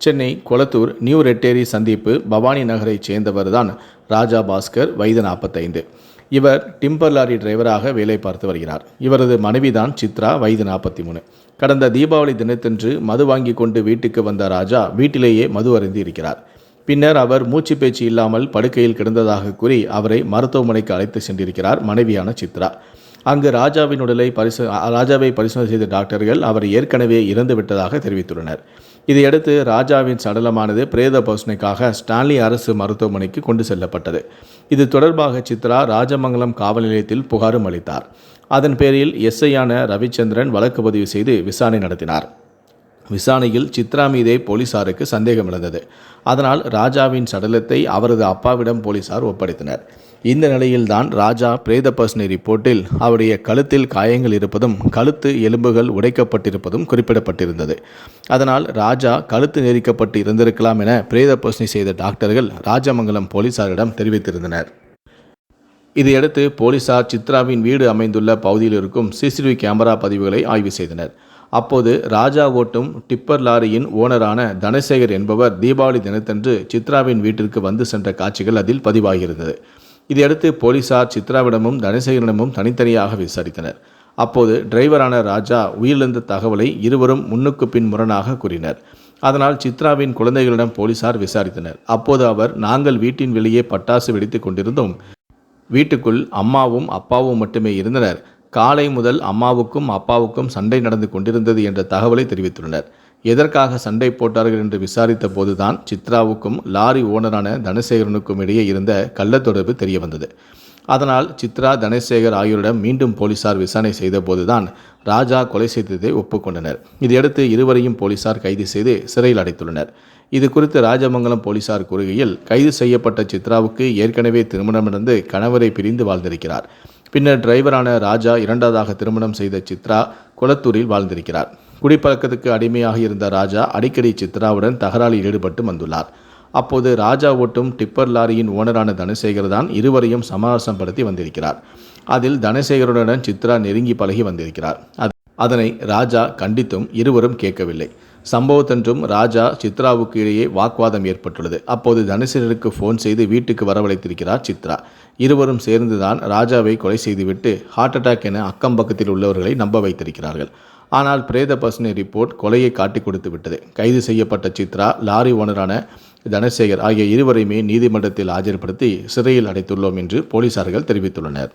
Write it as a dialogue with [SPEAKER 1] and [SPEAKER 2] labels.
[SPEAKER 1] Chennai Kolathur new Retteri சந்திப்பு பவானி நகரைச் சேர்ந்தவர்தான் ராஜா பாஸ்கர் வயது நாற்பத்தைந்து இவர் டிம்பர் லாரி டிரைவராக வேலை பார்த்து வருகிறார். இவரது மனைவிதான் சித்ரா வயது நாற்பத்தி மூணு கடந்த தீபாவளி தினத்தன்று மது வாங்கி கொண்டு வீட்டுக்கு வந்த ராஜா வீட்டிலேயே மது அருந்தி இருக்கிறார். பின்னர் அவர் மூச்சு பேச்சு இல்லாமல் படுக்கையில் கிடந்ததாக கூறி அவரை மருத்துவமனைக்கு அழைத்து சென்றிருக்கிறார் மனைவியான சித்ரா. அங்கு ராஜாவின் உடலை பரிசோ ராஜாவை பரிசோதனை செய்த டாக்டர்கள் அவர் ஏற்கனவே இறந்து விட்டதாக தெரிவித்துள்ளனர். இதையடுத்து ராஜாவின் சடலமானது பிரேத பரிசோதனைக்காக ஸ்டான்லி அரசு மருத்துவமனைக்கு கொண்டு செல்லப்பட்டது. இது தொடர்பாக சித்ரா ராஜமங்கலம் காவல் நிலையத்தில் புகாரும் அளித்தார். அதன் பேரில் எஸ்ஐயான ரவிச்சந்திரன் வழக்கு பதிவு செய்து விசாரணை நடத்தினார். விசாரணையில் சித்ரா மீதே போலீசாருக்கு சந்தேகம் எழுந்தது. அதனால் ராஜாவின் சடலத்தை அவரது அப்பாவிடம் போலீசார் ஒப்படைத்தனர். இந்த நிலையில்தான் ராஜா பிரேத பர்சனி ரிப்போர்ட்டில் அவருடைய கழுத்தில் காயங்கள் இருப்பதும் கழுத்து எலும்புகள் உடைக்கப்பட்டிருப்பதும் குறிப்பிடப்பட்டிருந்தது. அதனால் ராஜா கழுத்து நெரிக்கப்பட்டு இருந்திருக்கலாம் என பிரேத பர்சனி செய்த டாக்டர்கள் ராஜமங்கலம் போலீசாரிடம் தெரிவித்திருந்தனர். இதையடுத்து போலீசார் சித்ராவின் வீடு அமைந்துள்ள பகுதியில் இருக்கும் சிசிடிவி கேமரா பதிவுகளை ஆய்வு செய்தனர். அப்போது ராஜா ஓட்டும் டிப்பர் லாரியின் ஓனரான தனசேகர் என்பவர் தீபாவளி தினத்தன்று சித்ராவின் வீட்டிற்கு வந்து சென்ற காட்சிகள் அதில் பதிவாகியிருந்தது. இதையடுத்து போலீசார் சித்ராவிடமும் தனசேகரனிடமும் தனித்தனியாக விசாரித்தனர். அப்போது டிரைவரான ராஜா உயிரிழந்த தகவலை இருவரும் முன்னுக்கு பின் முரணாக கூறினர். அதனால் சித்ராவின் குழந்தைகளிடம் போலீசார் விசாரித்தனர். அப்போது அவர் நாங்கள் வீட்டின் வெளியே பட்டாசு வெடித்துக் கொண்டிருந்தோம். வீட்டுக்குள் அம்மாவும் அப்பாவும் மட்டுமே இருந்தனர். காலை முதல் அம்மாவுக்கும் அப்பாவுக்கும் சண்டை நடந்து கொண்டிருந்தது என்ற தகவலை தெரிவித்துள்ளனர். எதற்காக சண்டை போட்டார்கள் என்று விசாரித்த போதுதான் சித்ராவுக்கும் லாரி ஓனரான தனசேகரனுக்கும் இடையே இருந்த கள்ளத்தொடர்பு தெரிய வந்தது அதனால் சித்ரா தனசேகர் ஆகியோரிடம் மீண்டும் போலீசார் விசாரணை செய்தபோதுதான் ராஜா கொலை செய்ததை ஒப்புக்கொண்டனர். இதையடுத்து இருவரையும் போலீசார் கைது செய்து சிறையில் அடைத்துள்ளனர். இது குறித்து ராஜமங்கலம் போலீசார் கூறுகையில் கைது செய்யப்பட்ட சித்ராவுக்கு ஏற்கனவே திருமணம் நடந்து கணவரை பிரிந்து வாழ்ந்திருக்கிறார். பின்னர் டிரைவரான ராஜா இரண்டாவதாக திருமணம் செய்த சித்ரா குளத்தூரில் வாழ்ந்திருக்கிறார். குடிப்பழக்கத்துக்கு அடிமையாக இருந்த ராஜா அடிக்கடி சித்ராவுடன் தகராறில் ஈடுபட்டு வந்துள்ளார். அப்போது ராஜா ஓட்டும் டிப்பர் லாரியின் ஓனரான தனசேகர் தான் இருவரையும் சமரசப்படுத்தி வந்திருக்கிறார். அதில் தனசேகருடன் சித்ரா நெருங்கி பழகி வந்திருக்கிறார். அதனை ராஜா கண்டித்தும் இருவரும் கேட்கவில்லை. சம்பவத்தன்றும் ராஜா சித்ராவுக்கு இடையே வாக்குவாதம் ஏற்பட்டுள்ளது. அப்போது தனசேகருக்கு ஃபோன் செய்து வீட்டுக்கு வரவழைத்திருக்கிறார் சித்ரா. இருவரும் சேர்ந்துதான் ராஜாவை கொலை செய்துவிட்டு ஹார்ட் அட்டாக் என அக்கம் பக்கத்தில் உள்ளவர்களை நம்ப வைத்திருக்கிறார்கள். ஆனால் பிரேத பசுனை ரிப்போர்ட் கொலையை காட்டி கொடுத்து விட்டது. கைது செய்யப்பட்ட சித்ரா லாரி ஓனரான தனசேகர் ஆகிய இருவரையுமே நீதிமன்றத்தில் ஆஜர்படுத்தி சிறையில் அடைத்துள்ளோம் என்று போலீசார்கள் தெரிவித்துள்ளனர்.